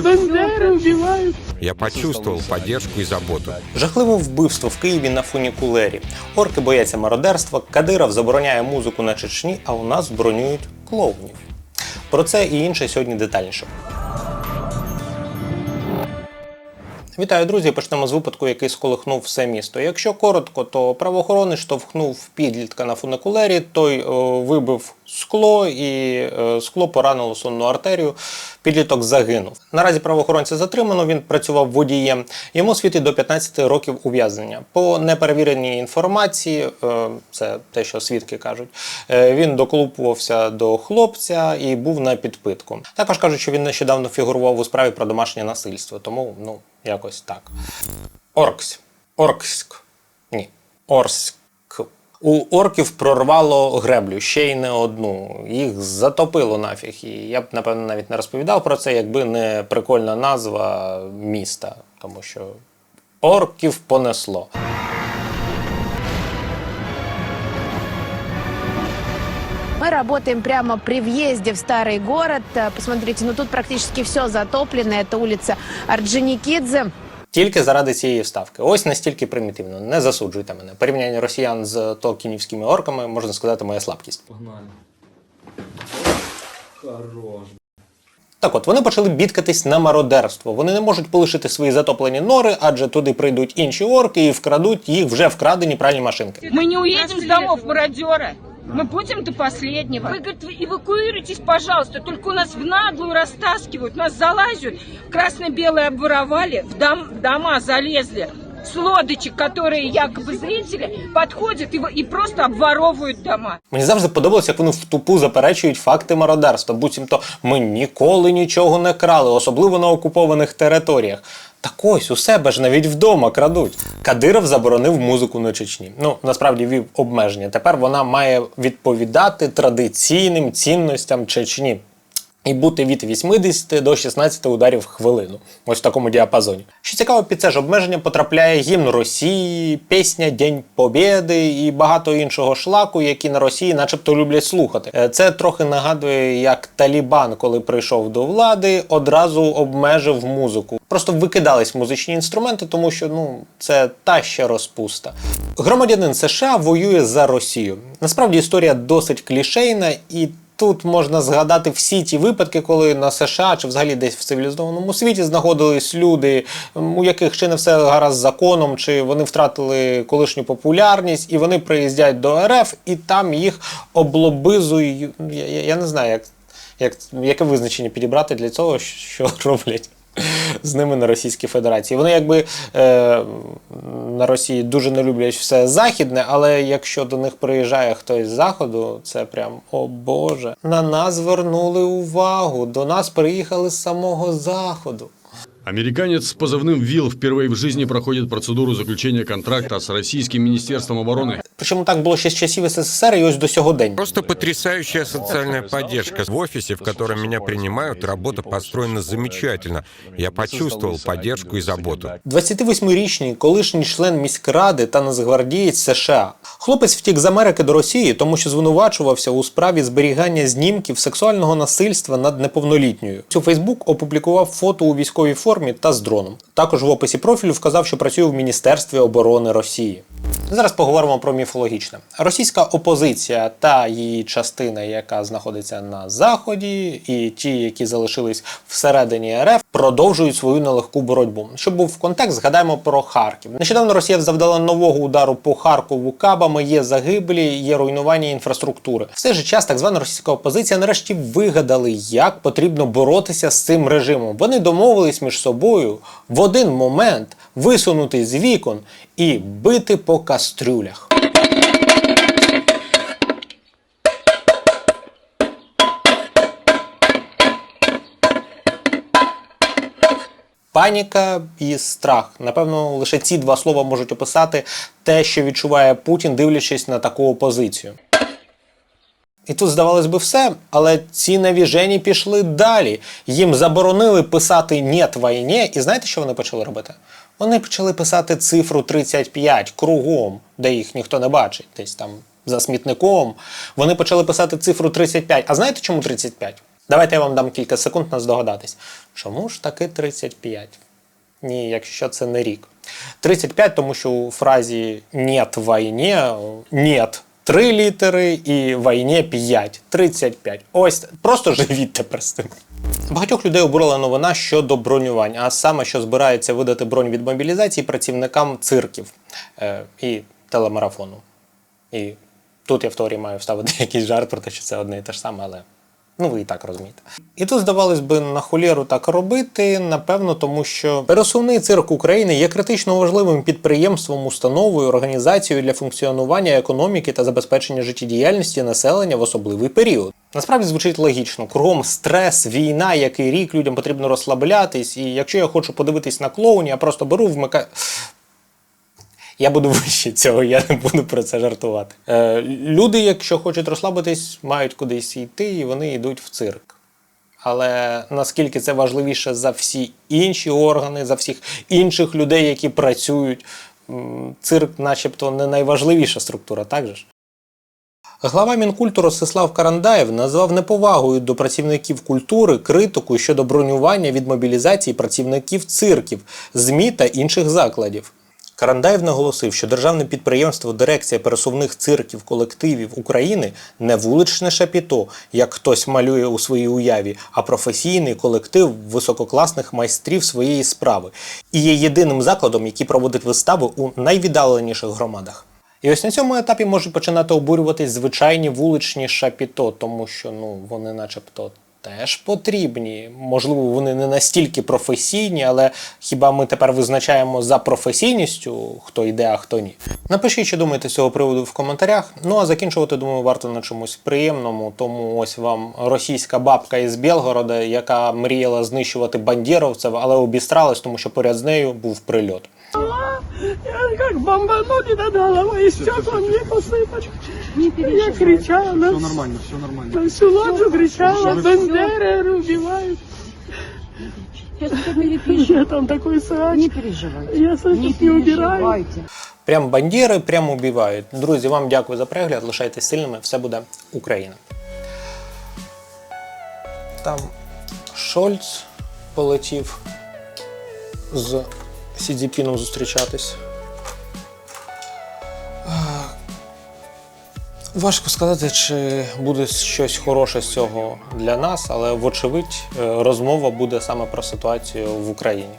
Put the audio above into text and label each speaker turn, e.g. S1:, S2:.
S1: Убивают.
S2: Я почувствовал поддержку и заботу.
S3: Жахливе вбивство в Києві на фунікулері. Орки бояться мародерства, Кадиров забороняє музику на Чечні, а у нас бронюють клоунів. Про це і інше сьогодні детальніше. Вітаю, друзі! Почнемо з випадку, який сколихнув все місто. Якщо коротко, то правоохоронець штовхнув підлітка на фуникулері, той о, вибив скло і е, скло поранило сонну артерію. Підліток загинув. Наразі правоохоронця затримано. Він працював водієм. Йому світить до 15 років ув'язнення. По неперевіреній інформації, е, це те, що свідки кажуть, е, він доколупувався до хлопця і був на підпитку. Також кажуть, що він нещодавно фігурував у справі про домашнє насильство. Тому ну якось так. Орксь. Оркськ. Ні. Орськ. У орків прорвало греблю, ще й не одну. Їх затопило нафіг. І я б, напевно, навіть не розповідав про це, якби не прикольна назва міста. Тому що орків понесло.
S4: Мы работаем прямо при въезде в старый город. Э, Посмотрите, ну тут практически все затоплено. Это улица Орджоникидзе.
S3: Тільки заради цієї вставки. Ось настільки примітивно. Не засуджуйте мене. Порівняння росіян з толкінівськими орками, можна сказати, моя слабкість.
S5: Погнали. Хорош.
S3: Так от, вони почали бідкатись на мародерство. Вони не можуть полишити свої затоплені нори, адже туди прийдуть інші орки і вкрадуть їх вже вкрадені пральні машинки.
S6: Мы не уедем с домов мародера. Мы будем до последнего. Вы, говорит, вы эвакуируйтесь, пожалуйста. Только у нас в наглую растаскивают, нас залазят. Красно-белые обворовали, в, дом- в дома залезли. С лодочек, которые якобы зрители, подходят и, в- и просто обворовывают дома.
S3: Мені завжди подобалося, як вони в тупу заперечують факти мародерства. Буцімто ми ніколи нічого не крали, особливо на окупованих територіях. Так ось у себе ж навіть вдома крадуть. Кадиров заборонив музику на Чечні. Ну насправді вів обмеження. Тепер вона має відповідати традиційним цінностям Чечні. І бути від 80 до 16 ударів в хвилину. Ось в такому діапазоні. Що цікаво, під це ж обмеження потрапляє гімн Росії, пісня День Побєди і багато іншого шлаку, які на Росії начебто люблять слухати. Е, Це трохи нагадує, як Талібан, коли прийшов до влади, одразу обмежив музику. Просто викидались музичні інструменти, тому що ну це та ще розпуста. Громадянин США воює за Росію. Насправді історія досить клішейна і. Тут можна згадати всі ті випадки, коли на США чи взагалі десь в цивілізованому світі знаходились люди, у яких чи не все гаразд з законом, чи вони втратили колишню популярність, і вони приїздять до РФ, і там їх облобизують. Я, я, я не знаю, як, як, яке визначення підібрати для цього, що роблять З ними на Російській Федерації. Вони якби е, на Росії дуже не люблять все західне, але якщо до них приїжджає хтось з заходу, це прям о Боже. На нас звернули увагу. До нас приїхали з самого заходу.
S7: Американец с позывным ВИЛ впервые в жизни проходит процедуру заключения контракта с Российским Министерством обороны.
S3: Причому так було ще з часів СССР і ось до сьогодення.
S2: Просто потрясающая социальная поддержка. В офисе, в котором меня принимают, работа построена замечательно. Я почувствовал поддержку и заботу.
S3: 28-річний колишній член міськради та нацгвардієць США. Хлопець втік з Америки до Росії, тому що звинувачувався у справі зберігання знімків сексуального насильства над неповнолітньою. У Фейсбук опублікував фото у військовій формі та з дроном. Також в описі профілю вказав, що працює в Міністерстві оборони Росії. Зараз поговоримо про міфологічне. Російська опозиція та її частина, яка знаходиться на заході, і ті, які залишились всередині РФ, продовжують свою нелегку боротьбу. Щоб був контекст, згадаємо про Харків. Нещодавно Росія завдала нового удару по Харкову кабами. Є загиблі, є руйнування інфраструктури. В цей же час так звана російська опозиція нарешті вигадали, як потрібно боротися з цим режимом. Вони домовились між собою в один момент висунути з вікон і бити по кастрюлях. Паніка і страх. Напевно, лише ці два слова можуть описати те, що відчуває Путін, дивлячись на таку опозицію. І тут, здавалось би, все, але ці навіжені пішли далі. Їм заборонили писати «Нєт війні», і знаєте, що вони почали робити? Вони почали писати цифру 35 кругом, де їх ніхто не бачить, десь там за смітником. Вони почали писати цифру 35. А знаєте чому 35? Давайте я вам дам кілька секунд на здогадатись. Чому ж таки 35? Ні, якщо це не рік. 35, тому що у фразі «нет війні» «нет» три літери і «війні» 5. 35. Ось просто живіть тепер з цим. Багатьох людей обурила новина щодо бронювань, а саме, що збирається видати бронь від мобілізації працівникам цирків е, і телемарафону. І тут я в теорії маю вставити якийсь жарт про те, що це одне і те ж саме, але ну ви і так розумієте. І тут, здавалось би, на холєру так робити, напевно, тому що пересувний цирк України є критично важливим підприємством, установою, організацією для функціонування економіки та забезпечення життєдіяльності населення в особливий період. Насправді звучить логічно. Кругом стрес, війна, який рік людям потрібно розслаблятись. І якщо я хочу подивитись на клоуні, я просто беру, вмикаю. Я буду вище цього, я не буду про це жартувати. Е, люди, якщо хочуть розслабитись, мають кудись йти, і вони йдуть в цирк. Але наскільки це важливіше за всі інші органи, за всіх інших людей, які працюють, цирк, начебто, не найважливіша структура, так же ж? Глава Мінкульту Ростислав Карандаєв назвав неповагою до працівників культури критику щодо бронювання від мобілізації працівників цирків, ЗМІ та інших закладів. Карандаєв наголосив, що державне підприємство Дирекція пересувних цирків колективів України не вуличне шапіто, як хтось малює у своїй уяві, а професійний колектив висококласних майстрів своєї справи і є єдиним закладом, який проводить вистави у найвіддаленіших громадах. І ось на цьому етапі можуть починати обурюватись звичайні вуличні шапіто, тому що ну вони, начебто, теж потрібні. Можливо, вони не настільки професійні, але хіба ми тепер визначаємо за професійністю, хто йде, а хто ні. Напишіть, що думаєте з цього приводу в коментарях. Ну а закінчувати, думаю, варто на чомусь приємному. Тому ось вам російська бабка із Білгорода, яка мріяла знищувати бандєровців, але обістралась, тому що поряд з нею був прильот.
S1: Я как бомбанули над головой, и стекла мне посыпали. Я кричала, на,
S5: Все нормально, все нормально.
S1: на всю лоджию кричала, Бандеры убивают. Я там такой срач.
S8: Не переживайте.
S1: Я слышишь, не убираю.
S8: переживайте.
S3: Прям бандєри, прямо убивають. Друзі, вам дякую за перегляд. Лишайтесь сильними, все буде Україна. Там Шольц полетів з Сідзіпіном зустрічатись. Важко сказати, чи буде щось хороше з цього для нас, але вочевидь е, розмова буде саме про ситуацію в Україні.